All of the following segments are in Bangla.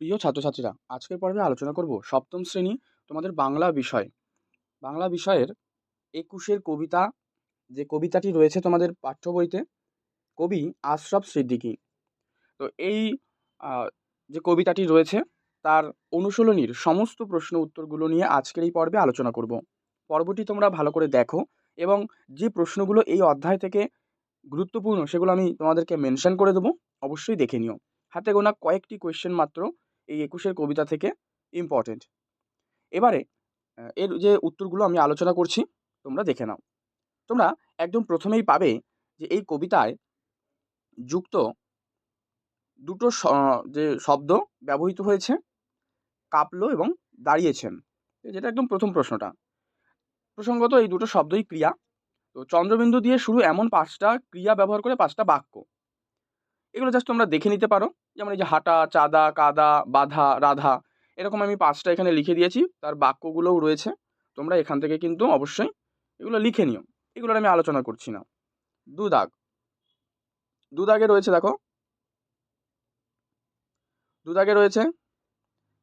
প্রিয় ছাত্রছাত্রীরা, আজকের পর্বে আলোচনা করব সপ্তম শ্রেণি তোমাদের বাংলা বিষয়। বাংলা বিষয়ের একুশের কবিতা, যে কবিতাটি রয়েছে তোমাদের পাঠ্য বইতে, কবি আশরাফ সিদ্দিকী। তো এই যে কবিতাটি রয়েছে, তার অনুশীলনীর সমস্ত প্রশ্ন উত্তরগুলো নিয়ে আজকের এই পর্বে আলোচনা করব। পর্বটি তোমরা ভালো করে দেখো এবং যে প্রশ্নগুলো এই অধ্যায় থেকে গুরুত্বপূর্ণ সেগুলো আমি তোমাদেরকে মেনশন করে দেবো, অবশ্যই দেখে নিও। হাতে গোনা কয়েকটি কোয়েশ্চেন মাত্র এই একুশের কবিতা থেকে ইম্পর্টেন্ট এবারে এর যে উত্তরগুলো আমি আলোচনা করছি, তোমরা দেখে নাও। তোমরা একদম প্রথমেই পাবে যে এই কবিতায় যুক্ত দুটো যে শব্দ ব্যবহৃত হয়েছে, কাঁপলো এবং দাঁড়িয়েছেন। যেটা একদম প্রথম প্রশ্নটা। প্রসঙ্গত এই দুটো শব্দই ক্রিয়া। তো চন্দ্রবিন্দু দিয়ে শুরু এমন পাঁচটা ক্রিয়া ব্যবহার করে পাঁচটা বাক্য। এগুলো জাস্ট তোমরা দেখে নিতে পারো। যেমন এই যে হাঁটা, চাঁদা, কাদা, বাধা, রাধা, এরকম আমি পাঁচটা এখানে লিখে দিয়েছি। তার বাক্যগুলোও রয়েছে। তোমরা এখান থেকে কিন্তু অবশ্যই এগুলো লিখে নিও। এগুলোর আমি আলোচনা করছি না। দু দাগ রয়েছে, দেখো। দু দাগে রয়েছে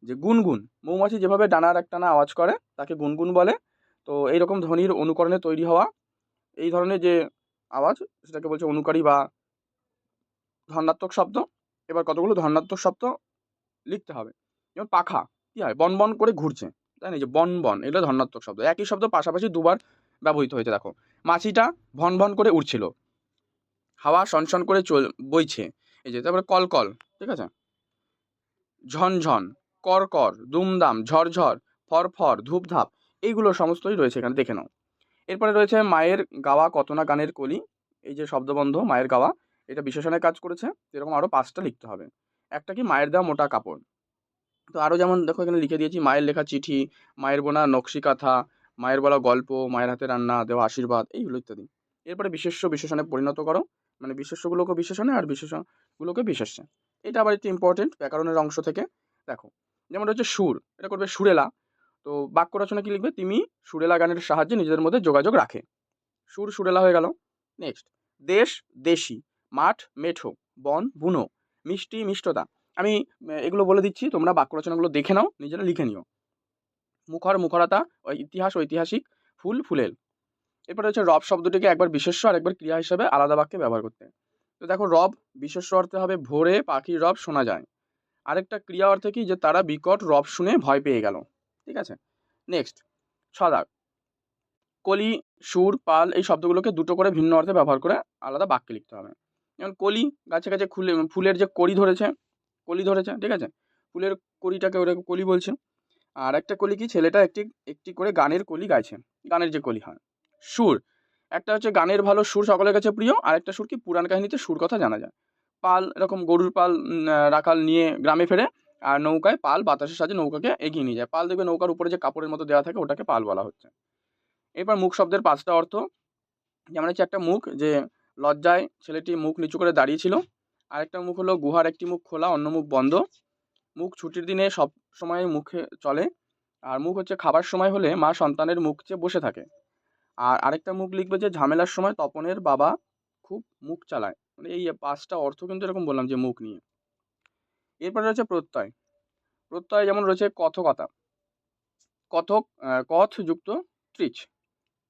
যে গুনগুন। মৌমাছি যেভাবে ডানার একটানা আওয়াজ করে, তাকে গুনগুন বলে। তো এইরকম ধ্বনির অনুকরণে তৈরি হওয়া এই ধরনের যে আওয়াজ, সেটাকে বলছে অনুকারী বা ধর্নাত্মক শব্দ। এবার কতগুলো ধর্নাত্মক শব্দ লিখতে হবে? যেমন পাখা, কী হয়? বন বন করে ঘুরছে। তাই না? যে বন বন, এগুলো ধর্নাত্মক শব্দ। একই শব্দ পাশাপাশি দুবার ব্যবহৃত হয়েছে, দেখো। মাছিটা ভন ভন করে উঠছিল হাওয়া সনসন করে চল, বইছে। এই যে, তারপরে কল কল, ঠিক আছে? ঝনঝন কর কর দুমদাম ঝরঝর ফরফর ধূপধাপ এইগুলো সমস্তই রয়েছে এখানে, দেখে নাও। এরপরে রয়েছে মায়ের গাওয়া কত না গানের কলি। এই যে শব্দবন্ধ, মায়ের গাওয়া। এটা বিশেষণের কাজ করেছে। এরকম আরও পাঁচটা লিখতে হবে। একটা কি মায়ের দেওয়া মোটা কাপড়। তো আরও যেমন দেখো এখানে লিখে দিয়েছি, মায়ের লেখা চিঠি, মায়ের বোনা নকশি কাঁথা, মায়ের বলা গল্প, মায়ের হাতে রান্না, দেওয়া আশীর্বাদ, এইগুলো ইত্যাদি। এরপরে বিশেষ্য বিশেষণে পরিণত করো। মানে বিশেষ্যগুলোকে বিশেষণে আর বিশেষণগুলোকে বিশেষ্যে। এটা আবার একটু ইম্পর্টেন্ট ব্যাকরণের অংশ থেকে। দেখো যেমন হচ্ছে সুর, এটা করবে সুরেলা। তো বাক্য রচনা কি লিখবে? তুমি সুরেলা গানের সাহায্যে নিজেদের মধ্যে যোগাযোগ রাখে। সুর সুরেলা হয়ে গেল। নেক্সট দেশ, দেশি। মাঠ, মেঠো, বন, বুনো, মিষ্টি, মিষ্টতা। আমি এগুলো বলে দিচ্ছি, তোমরা বাক্য রচনাগুলো দেখে নাও, নিজেরা লিখে নিও। মুখর, মুখরতা ইতিহাস, ঐতিহাসিক, ফুল, ফুলেল। এরপরে হচ্ছে রব শব্দটিকে একবার বিশেষ্য আর একবার ক্রিয়া হিসেবে আলাদা বাক্যে ব্যবহার করতে। তো দেখো, রব বিশেষ্য অর্থে হবে ভোরে পাখির রব শোনা যায়। আরেকটা ক্রিয়া অর্থে কি? যে তারা বিকট রব শুনে ভয় পেয়ে গেল। ঠিক আছে? নেক্সট ছদাক কলি, সুর, পাল এই শব্দগুলোকে দুটো করে ভিন্ন অর্থে ব্যবহার করে আলাদা বাক্যে লিখতে হবে। যেমন কলি গাছে গাছে খুলে ফুলের যে কলি ধরেছে কলি ধরেছে, ঠিক আছে? ফুলের কলিটাকে ওরা কলি বলছে। আর একটা কলি কি? ছেলেটা একটি একটি করে গানের কলি গাইছে। গানের যে কলি হয়। সুর। একটা হচ্ছে গানের ভালো সুর সকলের কাছে প্রিয় আর একটা সুর কি? পুরাণ কাহিনীতে সুর কথা জানা যায়। পাল, এরকম গরুর পাল রাখাল নিয়ে গ্রামে ফেরে আর নৌকায় পাল বাতাসের সাহায্যে নৌকাকে এগিয়ে নিয়ে যায়। পাল দেখবে নৌকার উপরে যে কাপড়ের মতো দেওয়া থাকে, ওটাকে পাল বলা হচ্ছে। এরপর মুখ শব্দের পাঁচটা অর্থ। যেমন হচ্ছে একটা মুখ যে লজ্জায় ছেলেটি মুখ নিচু করে দাঁড়িয়েছিল আরেকটা মুখ হলো গুহার একটি মুখ খোলা, অন্য মুখ বন্ধ। মুখ ছুটির দিনে সব সময় মুখে চলে। আর মুখ হচ্ছে খাবার সময় হলে মা সন্তানের মুখ চেয়ে বসে থাকে। আর আরেকটা মুখ লিখবে যে, ঝামেলার সময় তপনের বাবা খুব মুখ চালায়। মানে এই পাঁচটা অর্থ কিন্তু এরকম বললাম যে, মুখ নিয়ে। এরপরে রয়েছে প্রত্যয়। প্রত্যয় যেমন রয়েছে কথকতা। কথক কথ যুক্ত ত্রিচ।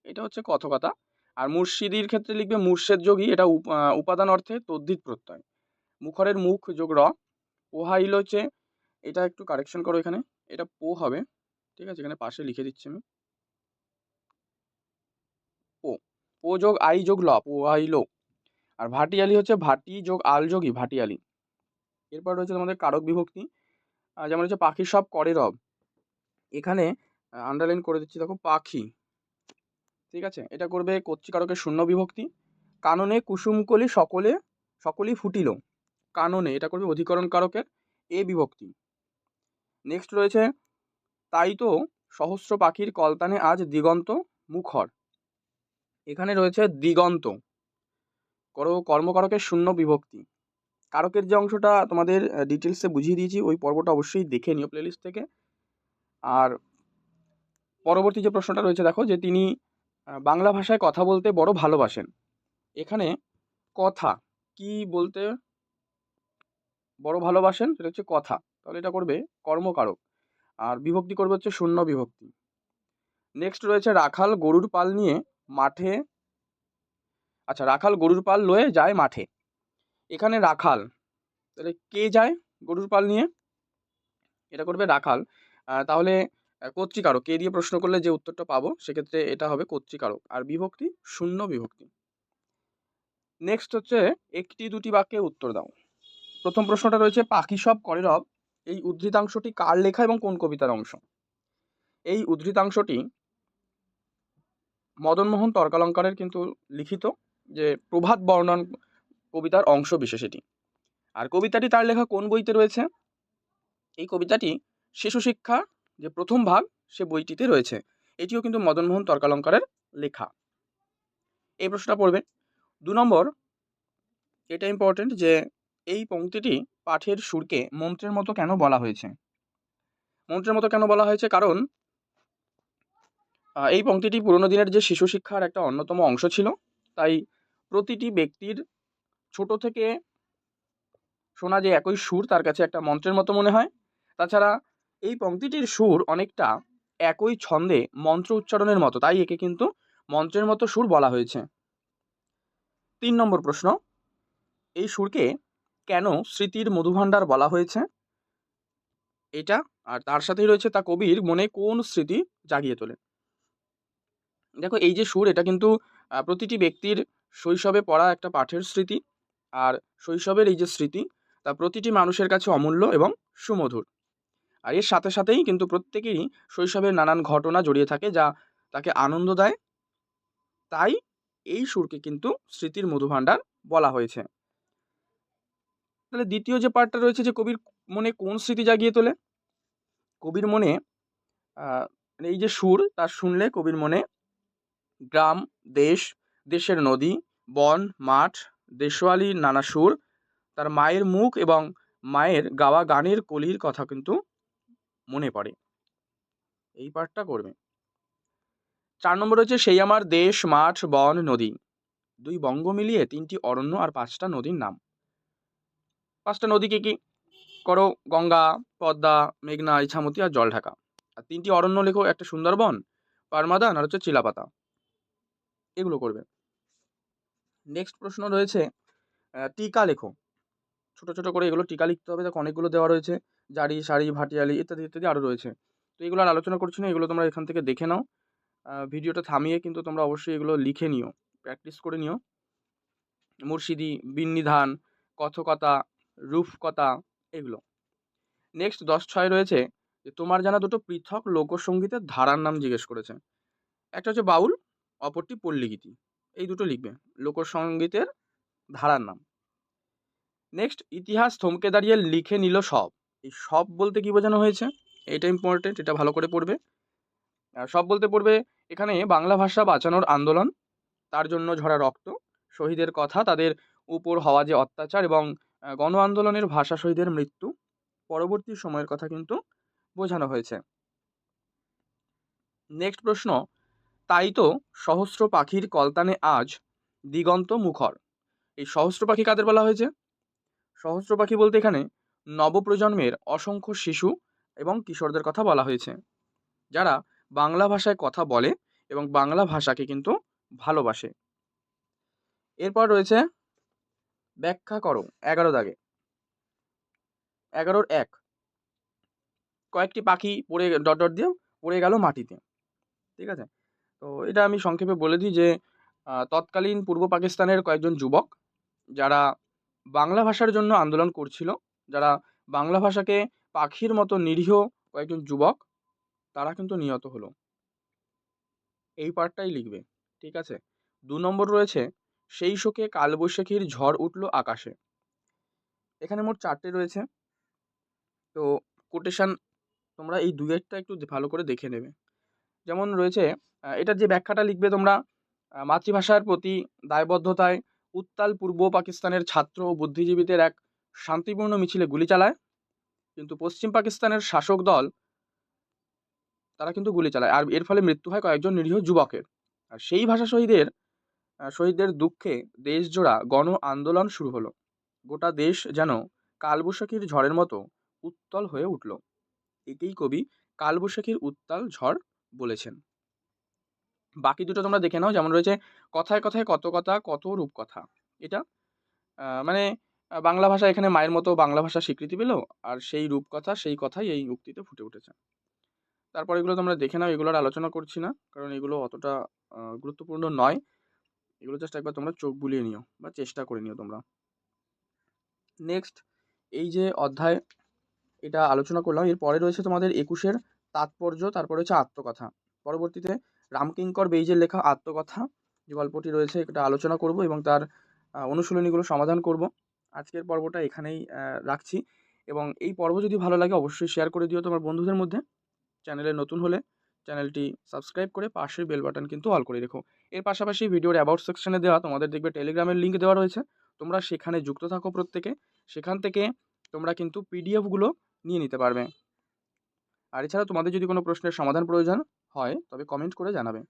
এটা হচ্ছে কথকতা। আর মুর্শিদির ক্ষেত্রে লিখবে মুর্শেদ যোগী, এটা উপ- উপাদান অর্থে তদ্ধিত প্রত্যয়। মুখরের মুখ যোগ র পোহাইল হচ্ছে, এটা একটু কারেকশন করো এখানে, এটা পো হবে, ঠিক আছে, এখানে পাশে লিখে দিচ্ছি আমি। পো পো যোগ আই যোগ ল পোহাইল আর ভাটিয়ালি হচ্ছে ভাটি যোগ আল যোগই ভাটিয়ালি। এরপর রয়েছে তোমাদের কারক বিভক্তি যেমন হচ্ছে পাখি সব করে রব। এখানে আন্ডারলাইন করে দিচ্ছি, দেখো, পাখি। ঠিক আছে? এটা করবে কর্তৃকারকের শূন্য বিভক্তি। কাননে কুসুমকলি সকলে, সকলেই ফুটিল। কাননে, এটা করবে অধিকরণ কারকের, এ বিভক্তি। নেক্সট রয়েছে, তাই তো সহস্র পাখির কলতানে আজ দিগন্ত মুখর। এখানে রয়েছে দিগন্ত। কর কর্মকারকের শূন্য বিভক্তি। কারকের যে অংশটা তোমাদের ডিটেলসে বুঝিয়ে দিয়েছি, ওই পর্বটা অবশ্যই দেখে নিও প্লেলিস্ট থেকে। আর পরবর্তী যে প্রশ্নটা রয়েছে, দেখো, যে তিনি বাংলা ভাষায় কথা বলতে বড় ভালোবাসেন। এখানে কথা, কি বলতে বড় ভালোবাসেন সেটা হচ্ছে কথা। তাহলে এটা করবে কর্মকারক। আর বিভক্তি করবে হচ্ছে শূন্য বিভক্তি। নেক্সট রয়েছে রাখাল গরুর পাল নিয়ে মাঠে আচ্ছা রাখাল গরুর পাল লয়ে যায় মাঠে। এখানে রাখাল, তাহলে কে যায় গরুর পাল নিয়ে? এটা করবে রাখাল। তাহলে কর্তৃকারক কে দিয়ে প্রশ্ন করলে যে উত্তরটা পাবো, সেক্ষেত্রে এটা হবে কর্তৃকারক আর বিভক্তি শূন্য বিভক্তি। নেক্সট হচ্ছে একটি দুটি বাক্যে উত্তর দাও। প্রথম প্রশ্নটা রয়েছে, পাখি সব করে রব, এই উদ্ধৃতাংশটি কার লেখা এবং কোন কবিতার অংশ? এই উদ্ধৃতাংশটি মদনমোহন তর্কালঙ্কারের কিন্তু লিখিত, যে প্রভাত বর্ণন কবিতার অংশ বিশেষ এটি। আর কবিতাটি তার লেখা কোন বইতে রয়েছে? এই কবিতাটি শিশু শিক্ষা যে প্রথম ভাগ সে বইটিতে রয়েছে। এটিও কিন্তু মদনমোহন তর্কালঙ্কারের লেখা। এই প্রশ্নটা পড়বে দু নম্বর, এটা ইম্পর্টেন্ট যে এই পংক্তিটি পাঠের সুরকে মন্ত্রের মতো কেন বলা হয়েছে? মন্ত্রের মতো কেন বলা হয়েছে? কারণ এই পংক্তিটি পুরোনো দিনের যে শিশু শিক্ষার একটা অন্যতম অংশ ছিল, তাই প্রতিটি ব্যক্তির ছোট থেকে শোনা যে একই সুর তার কাছে একটা মন্ত্রের মতো মনে হয়। তাছাড়া এই পংক্তিটির সুর অনেকটা একই ছন্দে মন্ত্র উচ্চারণের মতো, তাই একে কিন্তু মন্ত্রের মতো সুর বলা হয়েছে। তিন নম্বর প্রশ্ন, এই সুরকে কেন স্মৃতির মধুভাণ্ডার বলা হয়েছে? এটা আর তার সাথেই রয়েছে তা কবির মনে কোন স্মৃতি জাগিয়ে তোলে? দেখো, এই যে সুর, এটা কিন্তু প্রতিটি ব্যক্তির শৈশবে পড়া একটা পাঠের স্মৃতি। আর শৈশবের এই যে স্মৃতি, তা প্রতিটি মানুষের কাছে অমূল্য এবং সুমধুর। আর এর সাথে সাথেই কিন্তু প্রত্যেকেরই শৈশবের নানান ঘটনা জড়িয়ে থাকে যা তাকে আনন্দ দেয়। তাই এই সুরকে কিন্তু স্মৃতির মধুভাণ্ডার বলা হয়েছে। তাহলে দ্বিতীয় যে পার্টটা রয়েছে যে কবির মনে কোন স্মৃতি জাগিয়ে তোলে? কবির মনে মানে এই যে সুর, তার শুনলে কবির মনে গ্রাম, দেশ, দেশের নদী, বন, মাঠ, দেশওয়ালির নানা সুর, তার মায়ের মুখ এবং মায়ের গাওয়া গানের কলির কথা কিন্তু মনে পড়ে। এই পার্টটা করবে চার নম্বর হচ্ছে, সেই আমার দেশ, মাঠ, বন, নদী। দুই বঙ্গ মিলিয়ে তিনটি অরণ্য আর পাঁচটা নদীর নাম। পাঁচটা নদী কি কি? করো, গঙ্গা, পদ্মা, মেঘনা, ইছামতি আর জলঢাকা। আর তিনটি অরণ্য লেখো, একটা সুন্দরবন, পারমাদান আর হচ্ছে চিলাপাতা। এগুলো করবে। নেক্সট প্রশ্ন রয়েছে টিকা লেখো। ছোট ছোট করে এগুলো টিকা লিখতে হবে। দেখো, অনেকগুলো দেওয়া রয়েছে। জারি শাড়ি ভাটিয়ালি ইত্যাদি ইত্যাদি আরও রয়েছে। তো এগুলো আর আলোচনা করছি না, এগুলো তোমরা এখান থেকে দেখে নাও। ভিডিওটা থামিয়ে কিন্তু তোমরা অবশ্যই এগুলো লিখে নিও, প্র্যাকটিস করে নিও। মুর্শিদি, বিন্নিধান, কথকতা রূপকথা এগুলো। নেক্সট দশ ছয় রয়েছে যে, তোমার জানা দুটো পৃথক লোকসঙ্গীতের ধারার নাম জিজ্ঞেস করেছে। একটা হচ্ছে বাউল, অপরটি পল্লীগীতি। এই দুটো লিখবে লোকসঙ্গীতের ধারার নাম। নেক্সট, ইতিহাস থমকে দাঁড়িয়ে লিখে নিল সব। এই সব বলতে কি বোঝানো হয়েছে? এটা ইম্পর্টেন্ট এটা ভালো করে পড়বে। সব বলতে পড়বে, এখানে বাংলা ভাষা বাঁচানোর আন্দোলন, তার জন্য ঝরা রক্ত, শহীদের কথা, তাদের উপর হওয়া যে অত্যাচার এবং গণ আন্দোলনের ভাষা শহীদের মৃত্যু, পরবর্তী সময়ের কথা কিন্তু বোঝানো হয়েছে। নেক্সট প্রশ্ন, তাই তো সহস্র পাখির কলতানে আজ দিগন্ত মুখর। এই সহস্র পাখি কাদের বলা হয়েছে? সহস্র পাখি বলতে এখানে নবপ্রজন্মের অসংখ্য শিশু এবং কিশোরদের কথা বলা হয়েছে। যারা বাংলা ভাষায় কথা বলে এবং বাংলা ভাষাকে কিন্তু ভালোবাসে। এরপর রয়েছে, ব্যাখ্যা করো, এগারো দাগে। এগারোর এক। কয়েকটি পাখি পড়ে ডট ডট দিয়ে পড়ে গেল মাটিতে। ঠিক আছে? তো এটা আমি সংক্ষেপে বলে দিই যে তৎকালীন পূর্ব পাকিস্তানের কয়েকজন যুবক যারা বাংলা ভাষার জন্য আন্দোলন করছিল যারা বাংলা ভাষাকে পাখির মতো নিরীহ কয়েকজন যুবক, তারা কিন্তু নিহত হলো। এই পার্টটাই লিখবে, ঠিক আছে? দু নম্বর রয়েছে, সেই শোকে কালবৈশাখীর ঝড় উঠল আকাশে। এখানে মোট চারটে রয়েছে। তো কোটেশান তোমরা এই দুয়েরটা একটু ভালো করে দেখে নেবে। যেমন রয়েছে এটার যে ব্যাখ্যাটা লিখবে তোমরা মাতৃভাষার প্রতি দায়বদ্ধতায় উত্তাল পূর্ব পাকিস্তানের ছাত্র ও বুদ্ধিজীবীদের এক শান্তিপূর্ণ মিছিলে গুলি চালায়, কিন্তু পশ্চিম পাকিস্তানের শাসক দল, তারা কিন্তু গুলি চালায়। আর এর ফলে মৃত্যু হয় কয়েকজন নিরীহ যুবকের। আর সেই ভাষা শহীদের শহীদদের দুঃখে দেশজোড়া গণ আন্দোলন শুরু হলো। গোটা দেশ যেন কালবৈশাখীর ঝড়ের মতো উত্তল হয়ে উঠল। একেই কবি কালবৈশাখীর উত্তাল ঝড় বলেছেন। বাকি দুটো তোমরা দেখে নাও, যেমন রয়েছে কথায় কথায় কত কথা, কত রূপকথা। এটা মানে বাংলা ভাষা এখানে মায়ের মতো বাংলা ভাষা স্বীকৃতি পেল, আর সেই রূপকথা, সেই কথাই এই উক্তিতে ফুটে উঠেছে। তারপর এগুলো তোমরা দেখে নাও এগুলোর আলোচনা করছি না, কারণ এগুলো অতটা গুরুত্বপূর্ণ নয়। এগুলো জাস্ট একবার তোমরা চোখ বুলিয়ে নিও বা চেষ্টা করে নিও তোমরা। নেক্সট এই যে অধ্যায়, এটা আলোচনা করলাম। এর পরে রয়েছে তোমাদের একুশের তাৎপর্য, তারপরে হচ্ছে আত্মকথা। পরবর্তীতে রামকিঙ্কর বেইজের লেখা আত্মকথা, যে গল্পটি রয়েছে, এটা আলোচনা করব এবং তার অনুশীলনীগুলো সমাধান করব। আজকের পর্বটা এখানেই রাখছি। এবং এই পর্ব যদি ভালো লাগে অবশ্যই শেয়ার করে দিও তোমার বন্ধুদের মধ্যে। চ্যানেলে নতুন হলে চ্যানেলটি সাবস্ক্রাইব করে পাশে বেল বাটন কিন্তু অল করে রেখো। এর পাশাপাশি ভিডিওর অ্যাবাউট সেকশনে দেওয়া তোমাদের দেখবে টেলিগ্রামের লিঙ্ক দেওয়া রয়েছে। তোমরা সেখানে যুক্ত থাকো প্রত্যেকে। সেখান থেকে তোমরা কিন্তু পিডিএফগুলো নিয়ে নিতে পারবে। আর এছাড়া তোমাদের যদি কোনো প্রশ্নের সমাধান প্রয়োজন হয়, তবে কমেন্ট করে জানাবে।